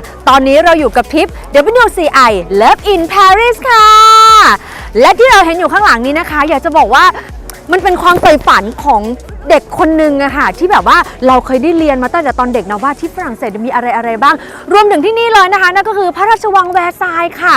ติการค่ะตอนนี้เราอยู่กับทริป WCI Love in Paris ค่ะ และที่เราเห็นอยู่ข้างหลังนี้นะคะ อยากจะบอกว่ามันเป็นความใฝ่ฝันของเด็กคนหนึ่งอะค่ะที่แบบว่าเราเคยได้เรียนมาตั้งแต่ตอนเด็กนะว่าที่ฝรั่งเศสมีอะไรอะไรบ้าง รวมถึงที่นี่เลยนะคะนั่นก็คือพระราชวังแวร์ซายค่ะ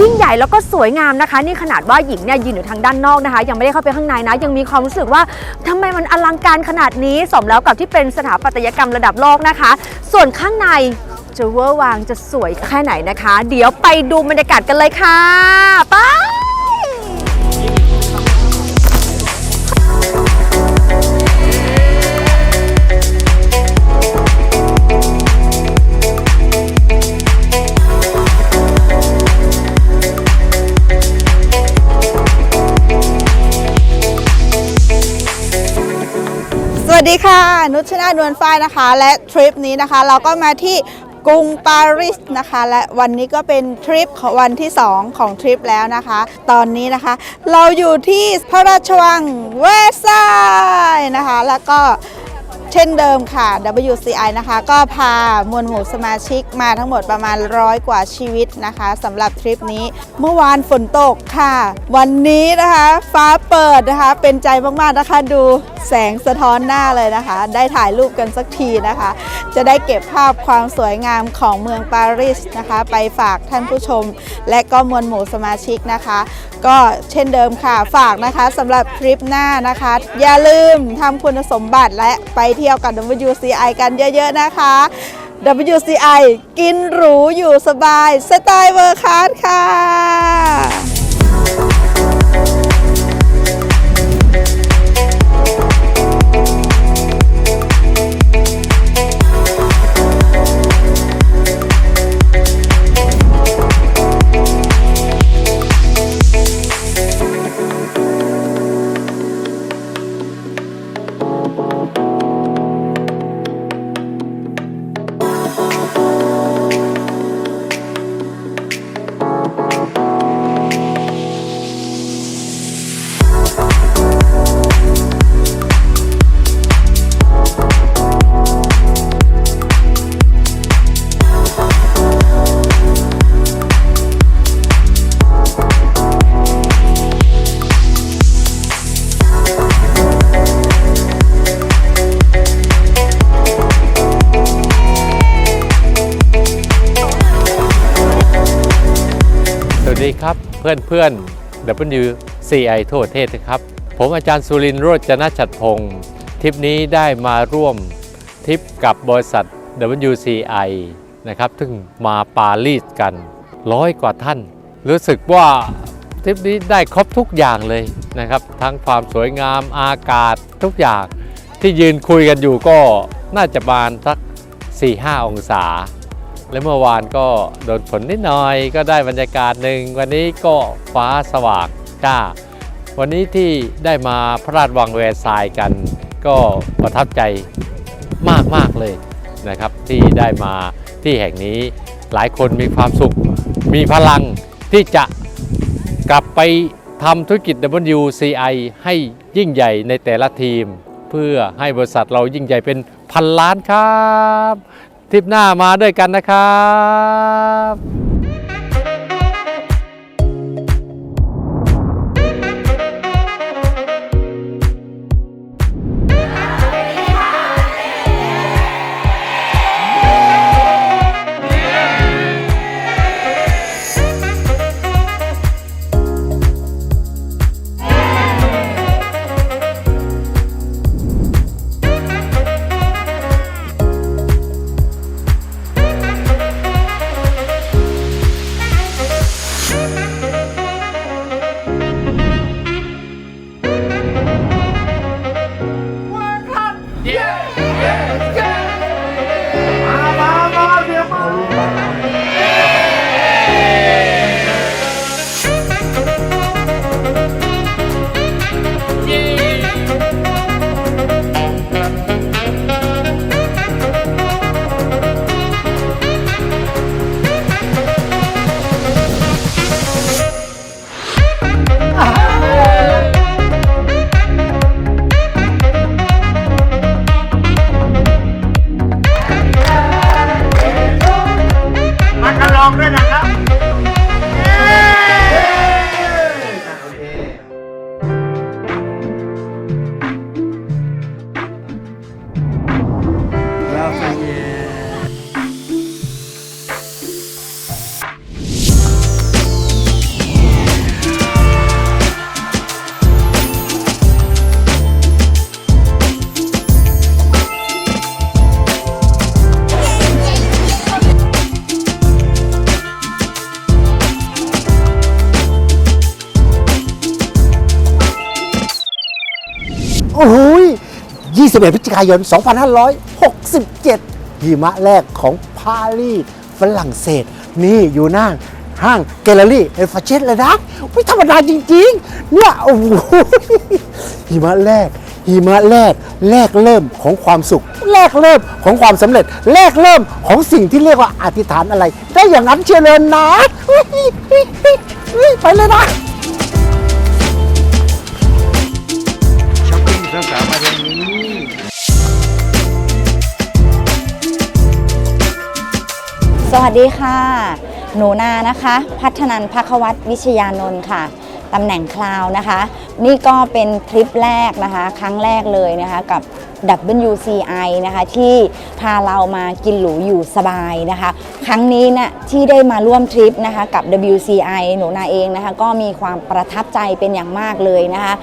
ยิ่งใหญ่แล้วก็สวยงามนะคะ นี่ขนาดว่าหญิงเนี่ยยืนอยู่ทางด้านนอกนะคะ ยังไม่ได้เข้าไปข้างในนะ ยังมีความรู้สึกว่าทำไมมันอลังการขนาดนี้สมแล้วกับที่เป็นสถาปัตยกรรมระดับโลกนะคะ ส่วนข้างในจะเวอร์วางจะสวยแค่ไหนนะคะ เดี๋ยวไปดูบรรยากาศกันเลยค่ะไป สดีค่ะ นุชนาดวนฝ้ายนะคะ และทริปนี้นะคะ เราก็มาที่กรุงปารีสนะคะ และวันนี้ก็เป็นทริปของวันที่ 2 ของทริปแล้วนะคะ ตอนนี้นะคะ เราอยู่ที่พระราชวังเวร์ซายน์นะคะ แล้วก็ เช่นเดิมค่ะ WCI นะคะก็พามวลหมู่สมาชิกมาทั้งหมดประมาณร้อยกว่าชีวิตนะคะสำหรับทริปนี้เมื่อวานฝนตกค่ะ วันนี้นะคะฟ้าเปิดนะคะเป็นใจมากๆนะคะดูแสงสะท้อนหน้าเลยนะคะ ได้ถ่ายรูปกันสักทีนะคะ จะได้เก็บภาพความสวยงามของเมืองปารีสนะคะ ไปฝากท่านผู้ชม และก็มวลหมู่สมาชิกนะคะ ก็เช่นเดิมค่ะฝากนะคะสำหรับทริปหน้านะคะ อย่าลืมทำคุณสมบัติและไปเที่ยวกับ WCI กันเยอะๆนะคะ WCI กินหรูอยู่สบายสไตล์เวอร์คาร์ค่ะ พื่อนเพื่อน WCI ทั่วประเทศนะครับ ผมอาจารย์สุรินทร์โรจนชัดพงศ์ทริปนี้ได้มาร่วมทริปกับบริษัท WCI นะครับซึ่งมาปารีสกันร้อยกว่าท่าน รู้สึกว่าทริปนี้ได้ครบทุกอย่างเลยนะครับ ทั้งความสวยงามอากาศทุกอย่างที่ยืนคุยกันอยู่ก็น่าจะประมาณสัก 4-5 องศา และเมื่อวานก็โดนฝนนิดหน่อยก็ได้บรรยากาศหนึ่ง วันนี้ก็ฟ้าสว่างจ้า วันนี้ที่ได้มาพระราชวังแวร์ซายกัน ก็ประทับใจมากมากเลยนะครับ ที่ได้มาที่แห่งนี้หลายคนมีความสุข มีพลังที่จะกลับไปทำธุรกิจ WCI ให้ยิ่งใหญ่ในแต่ละทีม เพื่อให้บริษัทเรายิ่งใหญ่เป็นพันล้านครับ ทริปหน้ามาด้วยกันนะครับ องด้วยนะครับ โอ้โหย21พฤศจิกายน 2567 หิมะแรกของปารีสฝรั่งเศส นี่อยู่หน้าห้างแกลเลอรี่เอฟเชตเลยนะไม่ธรรมดาจริงๆ เนี่ยโอ้โหหิมะแรกหิมะแรกแรกเริ่มของความสุข แรกเริ่มของความสำเร็จ แรกเริ่มของสิ่งที่เรียกว่าอธิษฐานอะไร ได้อย่างนั้นเชียวเลยนะ ไปเลยนะ สวัสดีค่ะ หนูนานะคะ พัฒนันพักวัตรวิชยานนท์ค่ะตำแหน่งคลาวนะคะ นี่ก็เป็นทริปแรกนะคะ ครั้งแรกเลยนะคะกับ WCI นะคะที่พาเรามากินหรูอยู่สบายนะคะ ครั้งนี้นะที่ได้มาร่วมทริปนะคะกับ WCI หนูนาเองนะคะก็มีความประทับใจเป็นอย่างมากเลยนะคะ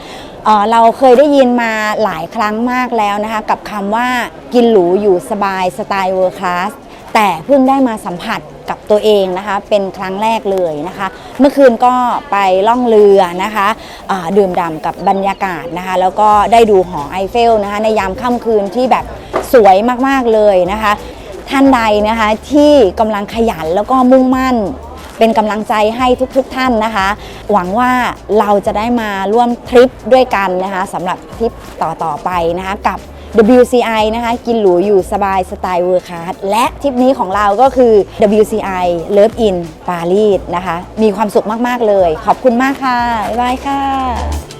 เออเราเคยได้ยินมาหลายครั้งมากแล้วนะคะ กับคำว่ากินหรูอยู่สบายสไตล์เวิร์คลาส แต่เพิ่งได้มาสัมผัสกับตัวเองนะคะ เป็นครั้งแรกเลยนะคะ เมื่อคืนก็ไปล่องเรือนะคะดื่มด่ำกับบรรยากาศนะคะ แล้วก็ได้ดูหอไอเฟลนะคะ ในยามค่ำคืนที่แบบสวยมากๆเลยนะคะ ท่านใดนะคะที่กำลังขยันแล้วก็มุ่งมั่นเป็นกำลังใจให้ทุกๆทท่านนะคะ หวังว่าเราจะได้มาร่วมทริปด้วยกันนะคะสำหรับทริปต่อๆไปนะคะ กับ WCI นะคะกินหรูอยู่สบายสไตล์เวอร์คาร์และทริปนี้ของเราก็คือ WCI Love in Paris นะคะ มีความสุขมาก ๆ เลย ขอบคุณมากค่ะ บ๊ายบายค่ะ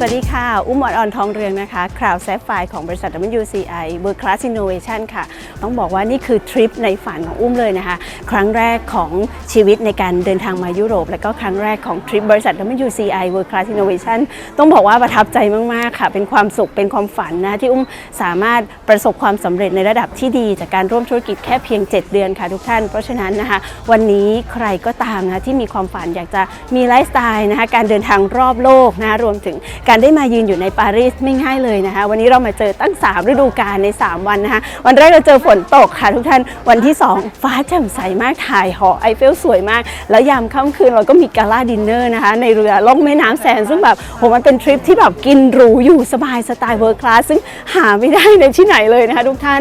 สวัสดีค่ะ อุ้มออนออนทองเรืองนะคะคราวแซฟไฟของบริษัท WCI World Class Innovation ค่ะ ต้องบอกว่านี่คือทริปในฝันของอุ้มเลยนะคะ ครั้งแรกของชีวิตในการเดินทางมายุโรป และก็ครั้งแรกของทริปบริษัท WCI World Class Innovation ต้องบอกว่าประทับใจมาก ๆ ค่ะ เป็นความสุข เป็นความฝันนะ ที่อุ้มสามารถประสบความสำเร็จในระดับที่ดี จากการร่วมธุรกิจแค่เพียง 7 เดือนค่ะทุกท่าน เพราะฉะนั้นนะคะ วันนี้ใครก็ตามนะที่มีความฝันอยากจะมีไลฟ์สไตล์นะคะการเดินทางรอบโลกนะรวมถึงการได้มายืนอยู่ในปารีสไม่ง่ายเลยนะคะ วันนี้เรามาเจอตั้ง 3 ฤดูกาลใน 3 วันนะคะ วันแรกเราเจอฝนตกค่ะทุกท่าน วันที่ 2 ฟ้าแจ่มใสมากถ่ายหอไอเฟลสวยมาก แล้วยามค่ำคืนเราก็มีกาล่าดินเนอร์นะคะ ในเรือล่องแม่น้ำแสนซึ่งแบบโหมันเป็นทริปที่แบบกินหรูอยู่สบายสไตล์เวิร์คลาสซึ่งหาไม่ได้ในที่ไหนเลยนะคะทุกท่าน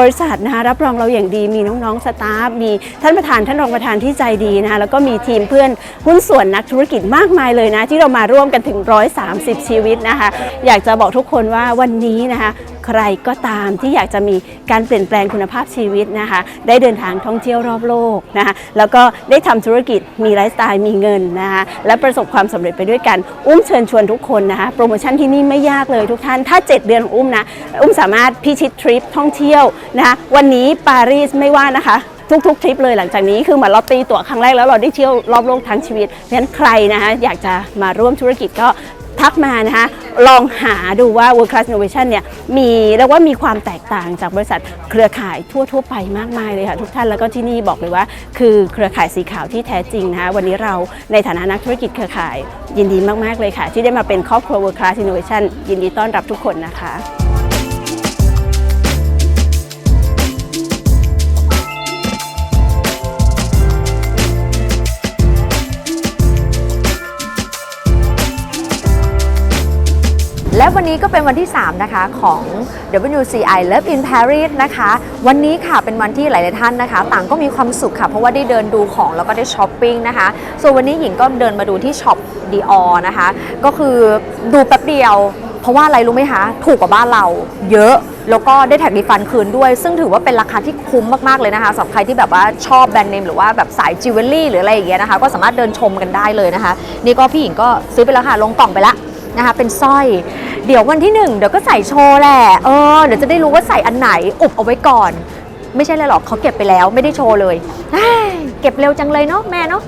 บริษัทนะคะรับรองเราอย่างดีมีน้องๆสตาฟมีท่านประธานท่านรองประธานที่ใจดีนะคะแล้วก็มีทีมเพื่อนหุ้นส่วนนักธุรกิจมากมายเลยนะที่เรามาร่วมกันถึง130ชีวิตนะคะ อยากจะบอกทุกคนว่าวันนี้นะคะ ใครก็ตามที่อยากจะมีการเปลี่ยนแปลงคุณภาพชีวิตนะคะ ได้เดินทางท่องเที่ยวรอบโลกนะคะ แล้วก็ได้ทำธุรกิจมีไลฟ์สไตล์มีเงินนะคะ และประสบความสำเร็จไปด้วยกัน อุ้มเชิญชวนทุกคนนะคะ โปรโมชั่นที่นี่ไม่ยากเลยทุกท่าน ถ้า 7 เดือนของอุ้มนะ อุ้มสามารถพิชิตทริปท่องเที่ยวนะคะ วันนี้ปารีสไม่ว่านะคะทุกๆทริปเลยหลังจากนี้คือเหมือนเราตีตั๋วครั้งแรกแล้วเราได้เที่ยวรอบโลกทั้งชีวิตเพราะฉะนั้นใครนะคะอยากจะมาร่วมธุรกิจก็ ทักมานะคะลองหาดูว่า World Class Innovation เนี่ยมีเรียกว่ามีความแตกต่างจากบริษัทเครือข่ายทั่ว ๆ ไปมากมายเลยค่ะทุกท่านแล้วก็ที่นี่บอกเลยว่า คือเครือข่ายสีขาวที่แท้จริงนะคะวันนี้เราในฐานะนักธุรกิจเครือข่ายยินดีมาก ๆ เลยค่ะ ที่ได้มาเป็นครอบครัว World Class Innovation ยินดีต้อนรับทุกคนนะคะ และวันนี้ก็เป็นวันที่ 3 นะคะของ WCI Love in Paris นะคะ วันนี้ค่ะเป็นวันที่หลาย ๆ ท่านนะคะ ต่างก็มีความสุขค่ะ เพราะว่าได้เดินดูของแล้วก็ได้ช้อปปิ้งนะคะ ส่วนวันนี้หญิงก็เดินมาดูที่ช็อป Dior นะคะ ก็คือดูแป๊บเดียว เพราะว่าอะไรรู้ไหมคะ ถูกกว่าบ้านเราเยอะแล้วก็ได้แท็กรีฟันคืนด้วย ซึ่งถือว่าเป็นราคาที่คุ้มมาก ๆ เลยนะคะสำหรับใครที่แบบว่าชอบแบรนด์เนมหรือว่าแบบสายจิวเวลรี่หรืออะไรอย่างเงี้ยนะคะ ก็สามารถเดินชมกันได้เลยนะคะ นี่ก็พี่หญิงก็ซื้อไปแล้วค่ะลงกล่องไปละ นะคะเป็นสร้อย เดี๋ยววันที่หนึ่งเดี๋ยวก็ใส่โชว์แหละเออเดี๋ยวจะได้รู้ว่าใส่อันไหนอุบเอาไว้ก่อน ไม่ใช่เลยหรอกเขาเก็บไปแล้วไม่ได้โชว์เลยเก็บเร็วจังเลยเนาะแม่เนาะ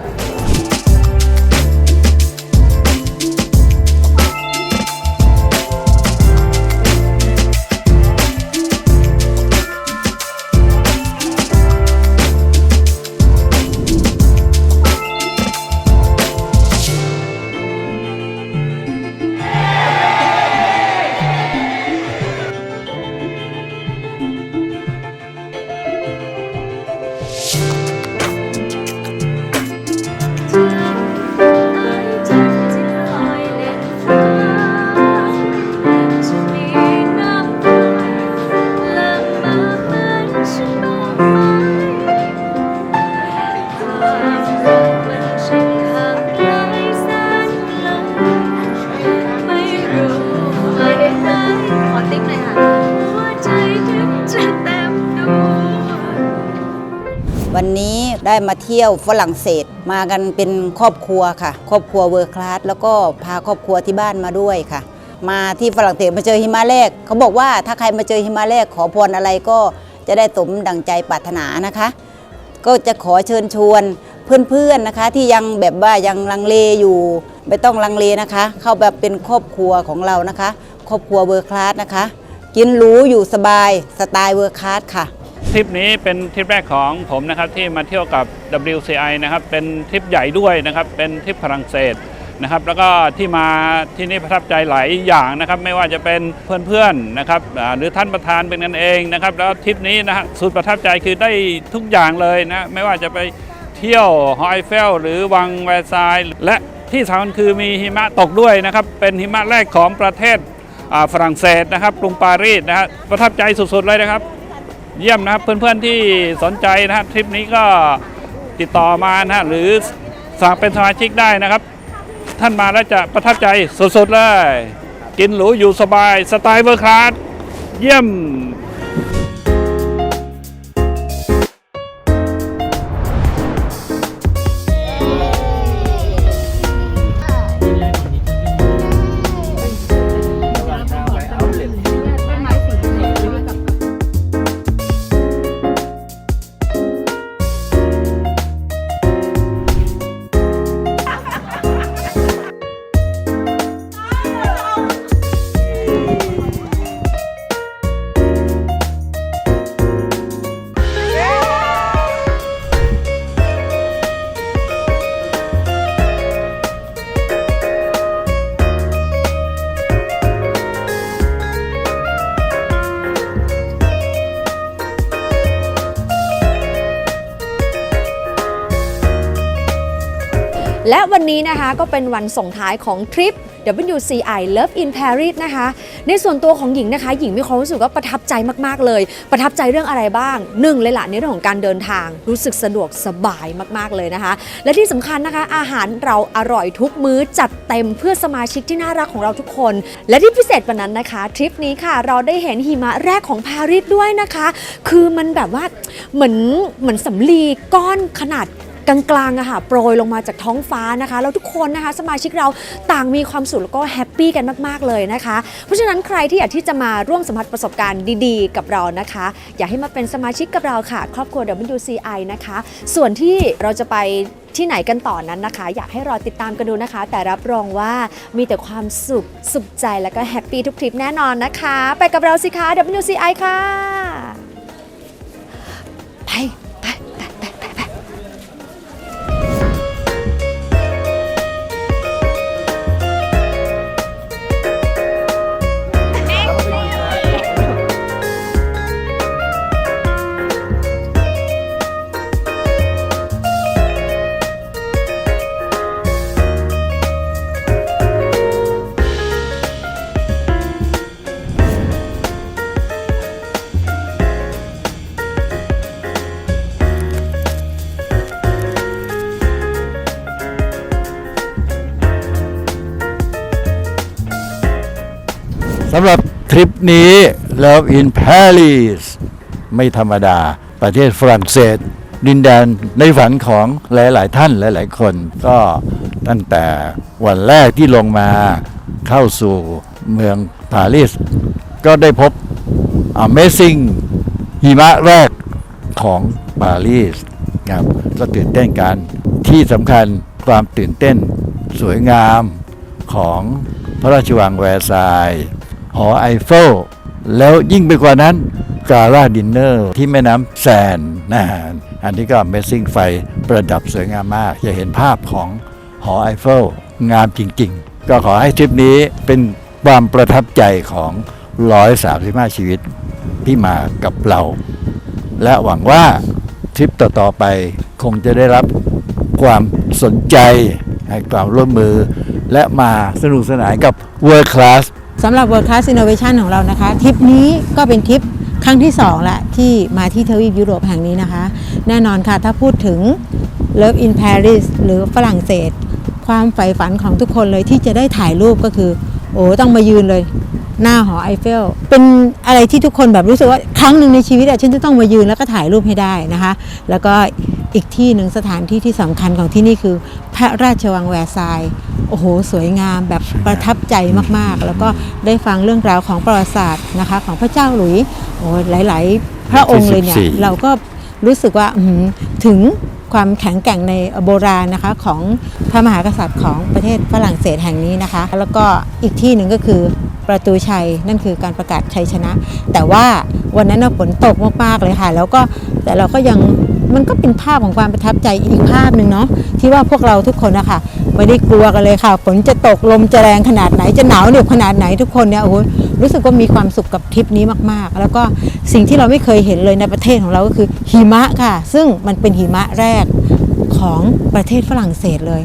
วันนี้ได้มาเที่ยวฝรั่งเศส มากันเป็นครอบครัวค่ะ ครอบครัวเวอร์คลาสแล้วก็พาครอบครัวที่บ้านมาด้วยค่ะ มาที่ฝรั่งเศสมาเจอหิมะแรก เขาบอกว่าถ้าใครมาเจอหิมะแรกขอพรอะไรก็จะได้สมดังใจปรารถนานะคะ ก็จะขอเชิญชวนเพื่อนๆนะคะ ที่ยังแบบว่ายังลังเลอยู่ไม่ต้องลังเลนะคะ เข้าแบบเป็นครอบครัวของเรานะคะ ครอบครัวเวอร์คลาสนะคะ กินหรูอยู่สบายสไตล์เวอร์คลาสค่ะ ทริปนี้เป็นทริปแรกของผมนะครับที่มาเที่ยวกับ WCI นะครับเป็นทริปใหญ่ด้วยนะครับเป็นทริปฝรั่งเศสนะครับแล้วก็ที่มาที่นี่ประทับใจหลายอย่างนะครับไม่ว่าจะเป็นเพื่อนๆนะครับหรือท่านประธานเป็นกันเองนะครับแล้วทริปนี้นะฮะสุดประทับใจคือได้ทุกอย่างเลยนะไม่ว่าจะไปเที่ยวหอไอเฟลหรือวังแวร์ซายน์และที่สำคัญคือมีหิมะตกด้วยนะครับเป็นหิมะแรกของประเทศฝรั่งเศสนะครับกรุงปารีสนะฮะประทับใจสุดๆเลยนะครับ เยี่ยมนะครับเพื่อนๆที่สนใจนะฮะทริปนี้ก็ติดต่อมานะฮะหรือสมัครเป็นสมาชิกได้นะครับ ท่านมาแล้วจะประทับใจสุดๆเลย กินหรูอยู่สบายสไตล์เวอร์คลาสเยี่ยม และวันนี้นะคะก็เป็นวันส่งท้ายของทริป WCI Love in Paris นะคะ ในส่วนตัวของหญิงนะคะ หญิงมีความรู้สึกว่าประทับใจมากๆเลย ประทับใจเรื่องอะไรบ้างหนึ่งเลยล่ะในเรื่องของการเดินทาง รู้สึกสะดวกสบายมากๆเลยนะคะ และที่สำคัญนะคะ อาหารเราอร่อยทุกมื้อจัดเต็มเพื่อสมาชิกที่น่ารักของเราทุกคน และที่พิเศษกว่านั้นนะคะ ทริปนี้ค่ะ เราได้เห็นหิมะแรกของปารีสด้วยนะคะ คือมันแบบว่าเหมือนเหมือนสำลีก้อนขนาด กลางๆอะค่ะโปรยลงมาจากท้องฟ้านะคะ แล้วทุกคนนะคะ สมาชิกเราต่างมีความสุขแล้วก็แฮปปี้กันมากๆเลยนะคะ เพราะฉะนั้นใครที่อยากที่จะมาร่วมสัมผัสประสบการณ์ดีๆ กับเรานะคะ อยากให้มาเป็นสมาชิกกับเราค่ะ ครอบครัว WCI นะคะ ส่วนที่เราจะไปที่ไหนกันต่อนนั้นนะคะ อยากให้รอติดตามกันดูนะคะ แต่รับรองว่ามีแต่ความสุขสุขใจแล้วก็แฮปปี้ทุกทริปแน่นอนนะคะ ไปกับเราสิคะ WCI ค่ะ ไปไปไป หรับทริปนี้ Love in Paris ไม่ธรรมดา ประเทศฝรั่งเศส ดินแดนในฝันของหลาย ๆ ท่านหลาย ๆ คน ก็ตั้งแต่วันแรกที่ลงมาเข้าสู่เมืองปารีส ก็ได้พบ Amazing หิมะแรกของปารีสครับก็ตื่นเต้นกัน ที่สำคัญความตื่นเต้นสวยงามของพระราชวังแวร์ซาย หอไอเฟลแล้วยิ่งไปกว่านั้นกาล่าดินเนอร์ที่แม่น้ำแซนนะอันนี้ก็ Amazing ไฟประดับสวยงามมาก จะเห็นภาพของหอไอเฟลงามจริง ๆ ก็ขอให้ทริปนี้เป็นความประทับใจของ 135 ชีวิตที่มากับเรา และหวังว่าทริปต่อ ๆ ไปคงจะได้รับความสนใจให้ความร่วมมือและมาสนุกสนานกับ World Class สำหรับ World Class Innovation ของเรานะคะทริปนี้ก็เป็นทริปครั้งที่2ละที่มาที่ทวีปยุโรปแห่งนี้นะคะ แน่นอนค่ะถ้าพูดถึง Love in Paris หรือฝรั่งเศส ความใฝ่ฝันของทุกคนเลยที่จะได้ถ่ายรูปก็คือ โอ้ต้องมายืนเลย หน้าหอไอเฟล เป็นอะไรที่ทุกคนแบบรู้สึกว่าครั้งหนึ่งในชีวิตอะฉันจะต้องมายืนแล้วก็ถ่ายรูปให้ได้นะคะ แล้วก็ อีกที่หนึ่งสถานที่ที่สำคัญของที่นี่คือ พระราชวังแวร์ซายน์โอ้โห สวยงามแบบประทับใจมากๆ แล้วก็ได้ฟังเรื่องราวของประวัติศาสตร์นะคะของพระเจ้าหลุยส์โอ้หลาย ๆ พระองค์เลยเนี่ยที่14เราก็รู้สึกว่าอื้อหือถึงความแข็งแกร่งในโบราณนะคะของพระมหากษัตริย์ของประเทศฝรั่งเศสแห่งนี้นะคะ แล้วก็อีกที่หนึ่งก็คือประตูชัยนั่นคือการประกาศชัยชนะ แต่ว่าวันนั้นน่ะฝนตกมากๆเลยค่ะ แล้วก็แต่เราก็ยัง มันก็เป็นภาพของความประทับใจอีกภาพหนึ่งเนาะที่ว่าพวกเราทุกคนนะคะไม่ได้กลัวกันเลยค่ะฝนจะตกลมจะแรงขนาดไหนจะหนาวเหน็บขนาดไหนทุกคนเนี่ยโอ้โหรู้สึกว่ามีความสุขกับทริปนี้มากๆ แล้วก็สิ่งที่เราไม่เคยเห็นเลยในประเทศของเราก็คือหิมะค่ะ ซึ่งมันเป็นหิมะแรกของประเทศฝรั่งเศสเลย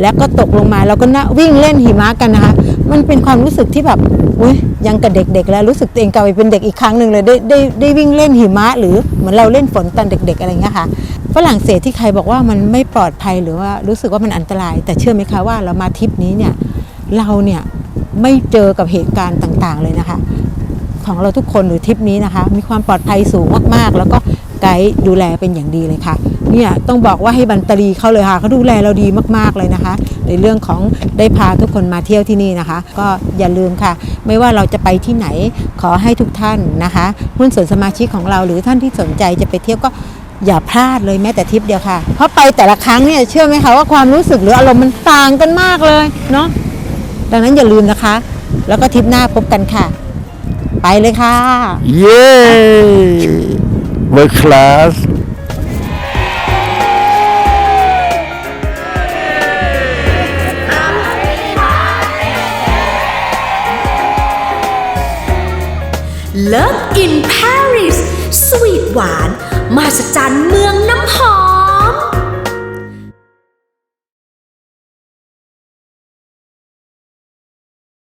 แล้วก็ตกลงมาเราก็น่วิ่งเล่นหิมะกันนะคะ มันเป็นความรู้สึกที่แบบอุ้ยยังกับเด็กๆ แล้วรู้สึกตัวเองกลับไปเป็นเด็กอีกครั้งหนึ่งเลยได้ได้ได้วิ่งเล่นหิมะ หรือเหมือนเราเล่นฝนตอนเด็ก ๆ อะไรเงี้ยค่ะฝรั่งเศสที่ใครบอกว่ามันไม่ปลอดภัยหรือว่ารู้สึกว่ามันอันตราย แต่เชื่อไหมคะว่าเรามาทริปนี้เนี่ยเราเนี่ยไม่เจอกับเหตุการณ์ต่างๆเลยนะคะ ของเราทุกคนหรือทริปนี้นะคะ มีความปลอดภัยสูงมากๆ แล้วก็ ไกด์ดูแลเป็นอย่างดีเลยค่ะเนี่ยต้องบอกว่าให้บันตรีเขาเลยค่ะเขาดูแลเราดีมากๆเลยนะคะ ในเรื่องของได้พาทุกคนมาเที่ยวที่นี่นะคะ ก็อย่าลืมค่ะ ไม่ว่าเราจะไปที่ไหนขอให้ทุกท่านนะคะหุ้นส่วนสมาชิกของเราหรือท่านที่สนใจจะไปเที่ยวก็อย่าพลาดเลยแม้แต่ทริปเดียวค่ะ เพราะไปแต่ละครั้งเนี่ยเชื่อไหมคะว่าความรู้สึกหรืออารมณ์มันต่างกันมากเลยเนาะดังนั้นอย่าลืมนะคะ แล้วก็ทริปหน้าพบกันค่ะ ไปเลยค่ะ เย้ World Class Love in Paris สวีทหวาน มาสจันเมืองน้ำหอ ม